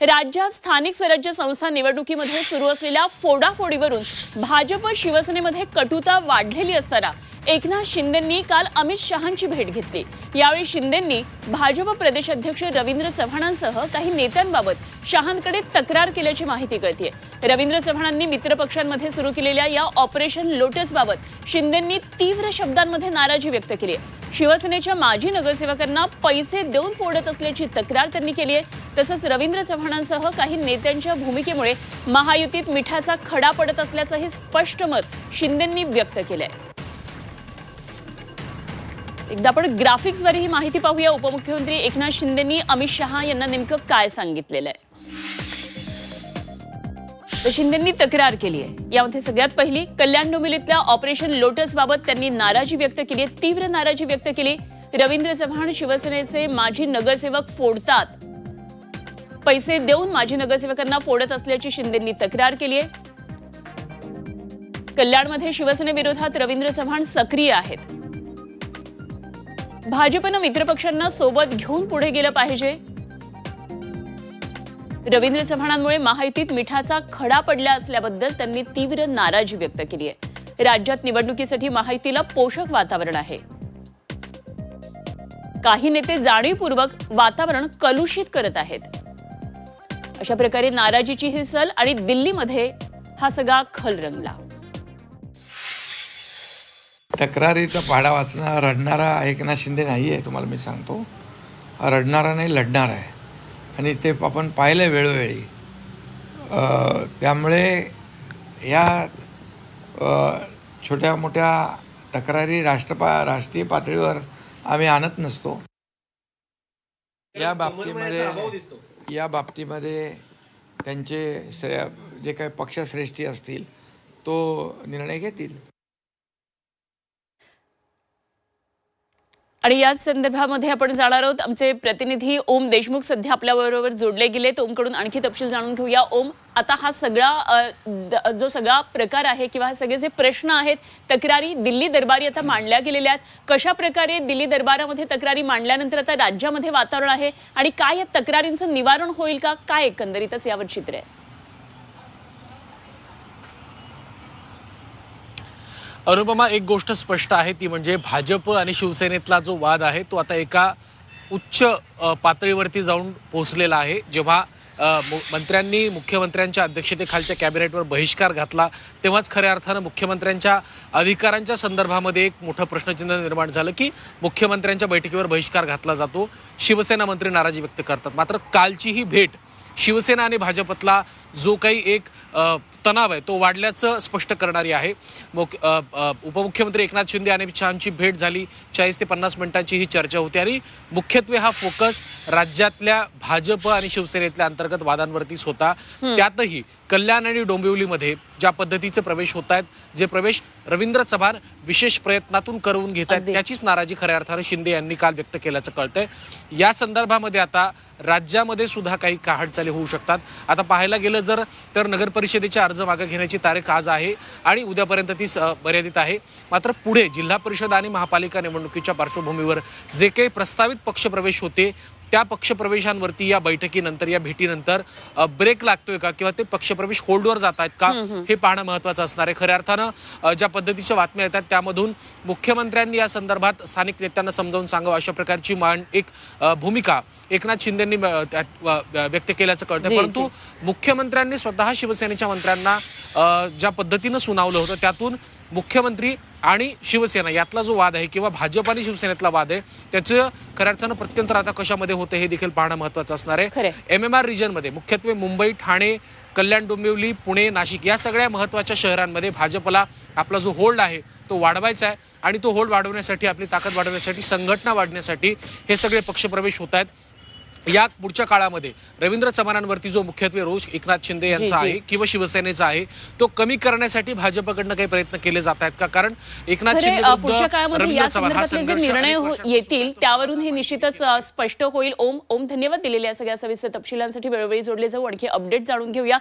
राज्यात स्थानिक स्वराज्य संस्था निवडणुकीमध्ये सुरू असलेल्या फोडाफोडीवरून भाजप शिवसेनेमध्ये कटुता वाढलेली असताना एकनाथ शिंदेंनी काल अमित शहांची भेट घेतली. यावेळी शिंदेंनी भाजप प्रदेशाध्यक्ष रवींद्र चव्हाणांसह काही नेत्यांबाबत शहांकडे तक्रार केल्याची माहिती कळतीये. रवींद्र चव्हाणांनी मित्रपक्षांमध्ये सुरू केलेल्या या ऑपरेशन लोटसबाबत शिंदेंनी तीव्र शब्दांमध्ये नाराजी व्यक्त केली आहे शिवसेनेच्या माजी नगरसेवकांना पैसे देऊन फोडत असल्याची तक्रार त्यांनी केली आहे तसंच रवींद्र चव्हाणांसह काही नेत्यांच्या भूमिकेमुळे महायुतीत मिठाचा खडा पडत असल्याचंही स्पष्ट मत शिंदेंनी व्यक्त केलंय. एकदा आपण ग्राफिक्सवर ही माहिती पाहूया. उपमुख्यमंत्री एकनाथ शिंदेंनी अमित शहा यांना नेमकं काय सांगितलेलं आहे? शिंदेंनी तक्रार केली आहे यामध्ये सगळ्यात पहिली कल्याण डोंबिवलीतल्या ऑपरेशन लोटस बाबत त्यांनी नाराजी व्यक्त केली आहे. तीव्र नाराजी व्यक्त केली. रवींद्र चव्हाण शिवसेनेचे माजी नगरसेवक फोडतात. पैसे देऊन माजी नगरसेवकांना फोडत असल्याची शिंदेंनी तक्रार केली आहे. कल्याणमध्ये शिवसेनेविरोधात रवींद्र चव्हाण सक्रिय आहेत. भाजपनं मित्रपक्षांना सोबत घेऊन पुढे गेलं पाहिजे. रवींद्र चव्हाणांमुळे महायुतीत मिठाचा खडा पडला असल्याबद्दल त्यांनी तीव्र नाराजी व्यक्त केली आहे. राज्यात निवडणुकीसाठी महायुतीला पोषक वातावरण आहे. काही नेते जाणीवपूर्वक वातावरण कलुषित करत आहेत. अशा प्रकारे नाराजीची ही सल आणि दिल्लीमध्ये हा सगळा खल रंगला तक्रारीचा पाडा वाचणारा रडणारा एकनाथ शिंदे नाही आहे तुम्हाला मी सांगतो. रडणारा नाही लढणार आहे. आणि ते आपण पाहिलं आहे वेळोवेळी त्यामुळे या छोट्या मोठ्या तक्रारी राष्ट्रपा राष्ट्रीय पातळीवर आम्ही आणत नसतो. या बाबतीमध्ये या बाबतीमध्ये त्यांचे श्रेय जे काही पक्षश्रेष्ठी असतील तो निर्णय घेतील. आणि याच संदर्भामध्ये आपण जाणार आहोत. आमचे प्रतिनिधी ओम देशमुख सध्या आपल्याबरोबर जोडले गेले ओमकडून आणखी तपशील जाणून घेऊया. ओम आता हा सगळा द- जो सगळा प्रकार आहे किंवा हे सगळे जे प्रश्न आहेत तक्रारी दिल्ली दरबारी आता मांडल्या गेलेल्या आहेत. कशा प्रकारे दिल्ली दरबारामध्ये तक्रारी मांडल्यानंतर आता राज्यामध्ये वातावरण आहे आणि काय या तक्रारींचं निवारण होईल का? काय एकंदरीतच यावर चित्र आहे? अनुपमा एक गोष्ट स्पष्ट आहे ती म्हणजे भाजप आणि शिवसेनेतला जो वाद आहे तो आता एका उच्च पातळीवरती जाऊन पोहोचलेला आहे. जेव्हा मंत्र्यांनी मुख्यमंत्र्यांच्या अध्यक्षतेखालच्या कॅबिनेटवर बहिष्कार घातला तेव्हाच खऱ्या अर्थानं मुख्यमंत्र्यांच्या अधिकारांच्या संदर्भामध्ये एक मोठं प्रश्नचिन्ह निर्माण झालं की मुख्यमंत्र्यांच्या बैठकीवर बहिष्कार घातला जातो. शिवसेना मंत्री नाराजी व्यक्त करतात. मात्र कालची ही भेट शिवसेना आणि भाजपतला जो काही एक तणाव आहे तो वाढल्याचं स्पष्ट करणारी आहे. मुख उपमुख्यमंत्री एकनाथ शिंदे आणि अमित शहांची भेट झाली. चाळीस ते पन्नास मिनिटांची ही चर्चा होती आणि मुख्यत्वे हा फोकस राज्यातल्या भाजप आणि शिवसेनेतल्या अंतर्गत वादांवरतीच होता. त्यातही कल्याण आणि डोंबिवलीमध्ये ज्या पद्धतीचे प्रवेश होत आहेत जे प्रवेश रवींद्र चव्हाण विशेष प्रयत्नातून करून घेत आहेत. त्याचीच नाराजी खऱ्या अर्थानं शिंदे यांनी काल व्यक्त केल्याचं कळतंय. या संदर्भामध्ये आता राज्यामध्ये सुद्धा काही हालचाली होऊ शकतात? आता पाहायला गेलं जर तर नगर परिषदेचे अर्ज मागे घेण्याची तारीख आज आहे आणि उद्यापर्यंत ती मर्यादित आहे. मात्र पुढे जिल्हा परिषद आणि महापालिका निवडणुकीच्या पार्श्वभूमीवर जे काही प्रस्तावित पक्षप्रवेश होते त्या पक्षप्रवेशांवरती या बैठकीनंतर या भेटीनंतर ब्रेक लागतोय का? किंवा ते पक्षप्रवेश होल्डवर जात आहेत का? हे पाहणं महत्वाचं असणार आहे. खऱ्या अर्थानं ज्या पद्धतीच्या बातम्या येतात त्यामधून मुख्यमंत्र्यांनी या संदर्भात स्थानिक नेत्यांना समजावून सांगावं. अशा प्रकारची मान एक भूमिका एकनाथ शिंदेंनी व्यक्त केल्याचं कळतं परंतु मुख्यमंत्र्यांनी स्वतः शिवसेनेच्या मंत्र्यांना ज्या पद्धतीनं सुनावलं होतं त्यातून मुख्यमंत्री आणि शिवसेना यातला जो वाद आहे किंवा भाजप आणि शिवसेनेतला वाद आहे त्याचं खऱ्या अर्थानं प्रत्यंतर आता कशामध्ये होतं हे देखील पाहणं महत्वाचं असणार. आहे. एम एम आर रिजनमध्ये मुख्यत्वे मुंबई ठाणे कल्याण डोंबिवली पुणे नाशिक या सगळ्या महत्त्वाच्या शहरांमध्ये भाजपला आपला जो होल्ड आहे तो वाढवायचा आहे. आणि तो होल्ड वाढवण्यासाठी आपली ताकद वाढवण्यासाठी संघटना वाढण्यासाठी हे सगळे पक्षप्रवेश होत आहेत. या पुढच्या काळामध्ये रवींद्र चव्हाणांवरती जो मुख्यत्वे रोष एकनाथ शिंदे यांचा. आहे किंवा शिवसेनेचा आहे तो कमी करण्यासाठी भाजपकडनं काही प्रयत्न केले जात आहेत का? कारण एकनाथ शिंदे पुढच्या काळामध्ये या संदर्भातले जे निर्णय हो- येतील त्यावरून हे निश्चितच स्पष्ट होईल. ओम ओम धन्यवाद दिलेल्या सगळ्या सविस्तर तपशिलांसाठी वेळोवेळी जोडले जाऊ. आणखी अपडेट जाणून घेऊया.